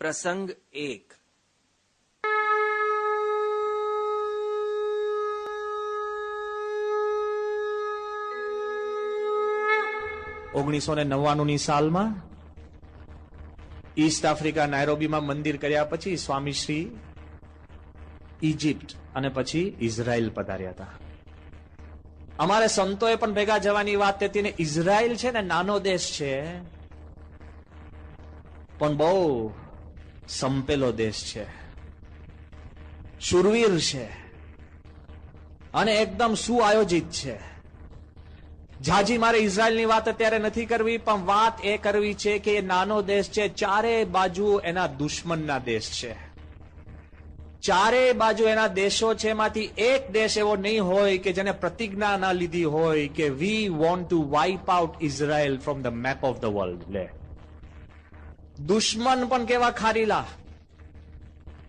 પ્રસંગ એક. ઓગણીસો ને નવ્વાણું ની સાલમાં ઈસ્ટ આફ્રિકા નાયરોબીમાં મંદિર કર્યા પછી સ્વામીશ્રી ઇજિપ્ત અને પછી ઇઝરાયલ પધાર્યા હતા. અમારે સંતોએ પણ ભેગા જવાની વાત હતી ને ઇઝરાયલ છે ને નાનો દેશ છે. પણ બહુ સંપેલો દેશ છે. શુરવીર છે. અને એકદમ સુઆયોજિત છે. ઝાજી મારે ઇઝરાયલની વાત અત્યારે નથી કરવી, પણ વાત એ કરવી છે કે એ નાનો દેશ છે, ચારે બાજુ એના દુશ્મનના દેશ છે. ચારે બાજુ એના દેશો છે, એમાંથી એક દેશ એવો નહીં હોય કે જેને પ્રતિજ્ઞા ના લીધી હોય કે we want to wipe out Israel from the map of the world લે. દુશ્મન પણ કેવા ખારીલા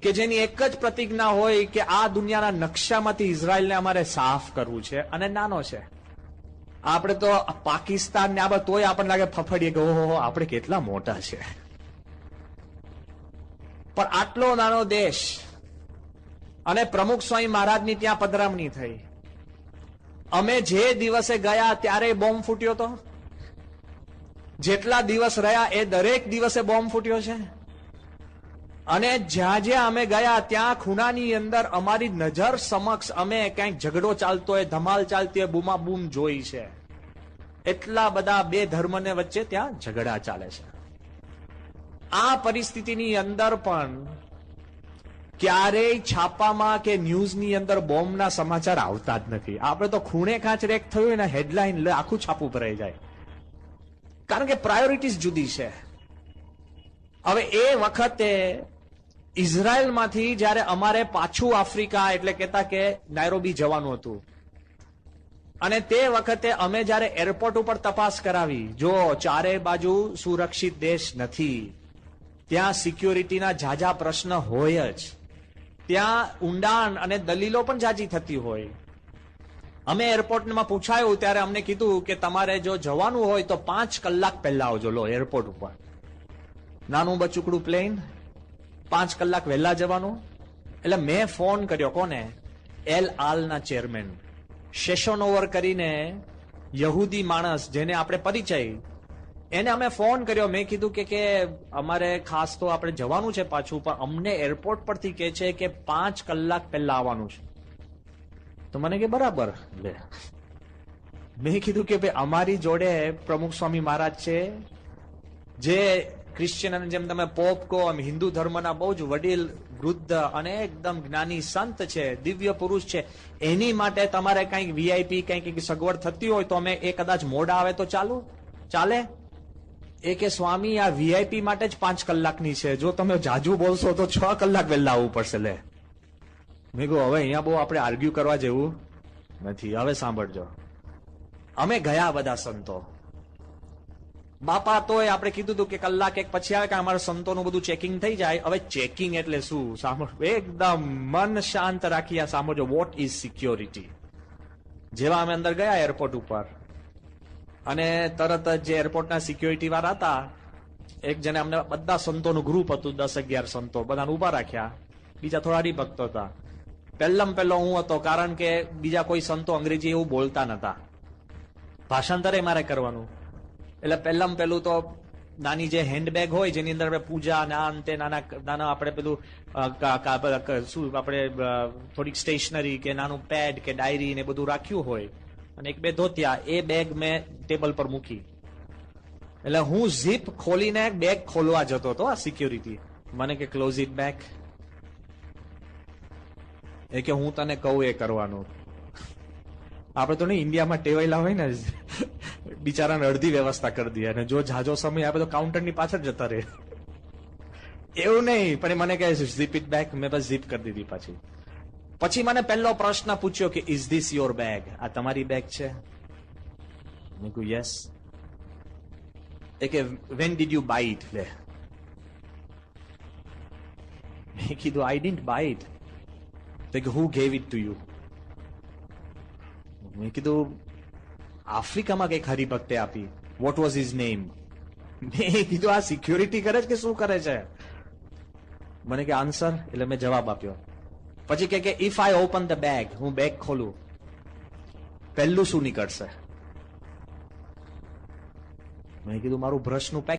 કે જેની એક જ પ્રતિજ્ઞા હોય કે આ દુનિયાના નકશામાંથી ઇઝરાયલને અમારે સાફ કરવું છે અને નાનો છે. આપણે તો પાકિસ્તાન ને આ બધું તોય આપણને લાગે ફફડીએ કે ઓહો, આપણે કેટલા મોટા છે. પણ આટલો નાનો દેશ અને પ્રમુખ સ્વામી મહારાજની ત્યાં પધરામણી થઈ. અમે જે દિવસે ગયા ત્યારે બોમ્બ ફૂટ્યો તો? જેટલા દિવસ રહ્યા એ દરેક દિવસે બોમ્બ ફૂટ્યો છે. અને જ્યાં જ્યાં અમે ગયા, ત્યાં ખૂણાની અંદર અમારી નજર સમક્ષ અમે ક્યાંક ઝઘડો ચાલતો હોય, ધમાલ ચાલતી હોય બૂમા બૂમ જોઈ છે. એટલા બધા બે ધર્મને વચ્ચે ત્યાં ઝઘડા ચાલે છે. આ પરિસ્થિતિની અંદર પણ ક્યારેય છાપામાં કે ન્યૂઝની અંદર બોમ્બના સમાચાર આવતા જ નથી. આપણે તો ખૂણે ખાંચ રેક થયું ને હેડલાઇન આખું છાપું ભરાઈ જાય. કારણ કે પ્રાયોરિટીઝ જુદી છે. હવે એ વખતે ઇઝરાયલમાંથી જ્યારે અમારે પાછું આફ્રિકા એટલે કહેતા કે નાયરોબી જવાનું હતું. અને તે વખતે અમે જ્યારે એરપોર્ટ ઉપર તપાસ કરાવી, જો ચારે બાજુ સુરક્ષિત દેશ નથી, ત્યાં સિક્યોરિટીના ઝાઝા પ્રશ્ન હોય જ. ત્યાં ઊંડાણ અને દલીલો પણ જાજી થતી હોય. અમે એરપોર્ટમાં પૂછાયું ત્યારે અમને કીધું કે તમારે જો જવાનું હોય તો પાંચ કલાક પહેલા આવજો. લો, એરપોર્ટ ઉપર. નાનું બચુકડું પ્લેન, પાંચ કલાક વહેલા જવાનું. એટલે મેં ફોન કર્યો, કોને? L આલના chairman. શેશોનોવર કરીને યહૂદી માણસ જેને આપણે પરિચય, એને અમે ફોન કર્યો. મેં કીધું કે કે અમારે ખાસ તો આપણે જવાનું છે પાછું, પણ અમને એરપોર્ટ પરથી કે છે કે પાંચ કલાક પહેલા આવવાનું છે. તો મને કે બરાબર. લે. મેં કીધું કે ભાઈ અમારી જોડે પ્રમુખ સ્વામી મહારાજ છે, જે ક્રિશ્ચિયન અને જેમ તમે પોપ કહો એમ હિન્દુ ધર્મના બહુ જ વડીલ, વૃદ્ધ અને એકદમ જ્ઞાની સંત છે, દિવ્ય પુરુષ છે. એની માટે તમારે કંઈક વીઆઈપી કંઈક સગવડ થતી હોય તો અમે એ કદાચ મોડા આવે તો ચાલુ? ચાલે? એ કે સ્વામી, આ વીઆઈપી માટે જ પાંચ કલાકની છે. જો તમે જાજુ બોલશો તો છ કલાક વહેલા આવવું પડશે, લે. મેં કહું હવે અહીંયા બહુ આપણે આર્ગ્યુ કરવા જેવું નથી. હવે સાંભળજો. અમે ગયા બધા સંતો. બાપા તોય આપણે કીધું હતું કે કલાક એક પછી આવે કે અમારા સંતોનું બધું ચેકિંગ થઈ જાય. હવે ચેકિંગ એટલે શું? સાંભળ એકદમ મન શાંત રાખી આ સાંભળજો વોટ ઇઝ સિક્યોરિટી જેવા અમે અંદર ગયા એરપોર્ટ ઉપર. અને તરત જ જે એરપોર્ટના સિક્યોરિટી વાળા હતા, એક જણે અમને બધા સંતોનું ગ્રુપ હતું, દસ અગિયાર સંતો. બધાને ઊભા રાખ્યા. બીજા થોડા હરિભક્તો હતા. પહેલમ પહેલો હું હતો, કારણ કે બીજા કોઈ સંતો અંગ્રેજી એવું બોલતા નતા. ભાષાંતરે મારે કરવાનું. એટલે પહેલામાં પહેલું તો નાની જે હેન્ડબેગ હોય, જેની અંદર આપણે પૂજા ના અંતે નાના નાના આપણે પેલું શું આપણે થોડીક સ્ટેશનરી કે નાનું પેડ કે ડાયરી ને બધું રાખ્યું હોય, અને એક બે ધોતિયા, એ બેગ મેં ટેબલ પર મૂકી. એટલે હું ઝીપ ખોલીને બેગ ખોલવા જતો હતો, આ સિક્યોરિટી મને કે ક્લોઝ ઇટ બેક એ કે હું તને કહું એ કરવાનું. આપણે તો નહીં, ઇન્ડિયામાં ટેવાયેલા હોય ને, બિચારાને અડધી વ્યવસ્થા કરી દે અને જો જાજો સમય આપે તો કાઉન્ટરની પાછળ જતા રહે. એવું નહીં, પણ મને કહે ઝીપ ઇટ બેક મેં બસ ઝીપ કરી દીધી પાછી. પછી મને પહેલો પ્રશ્ન પૂછ્યો કે ઇઝ ધીસ યોર બેગ આ તમારી બેગ છે. મેં કહ્યું યસ એ કે when did you buy it લે મેં કીધું આઈ ડિન્ટ બાય કે who gave it to you મેં કીધું આફ્રિકામાં કંઈક હરિભક્તે આપી વોટ વોઝ હિઝ નેમ મેં કીધું આ સિક્યોરિટી કરે છે કે શું કરે છે મને કે આન્સર એટલે મેં જવાબ આપ્યો પછી કે કે if I open the bag હું બેગ ખોલું. પહેલું શું નીકળશે મેં કીધું મારું બ્રશનું પેક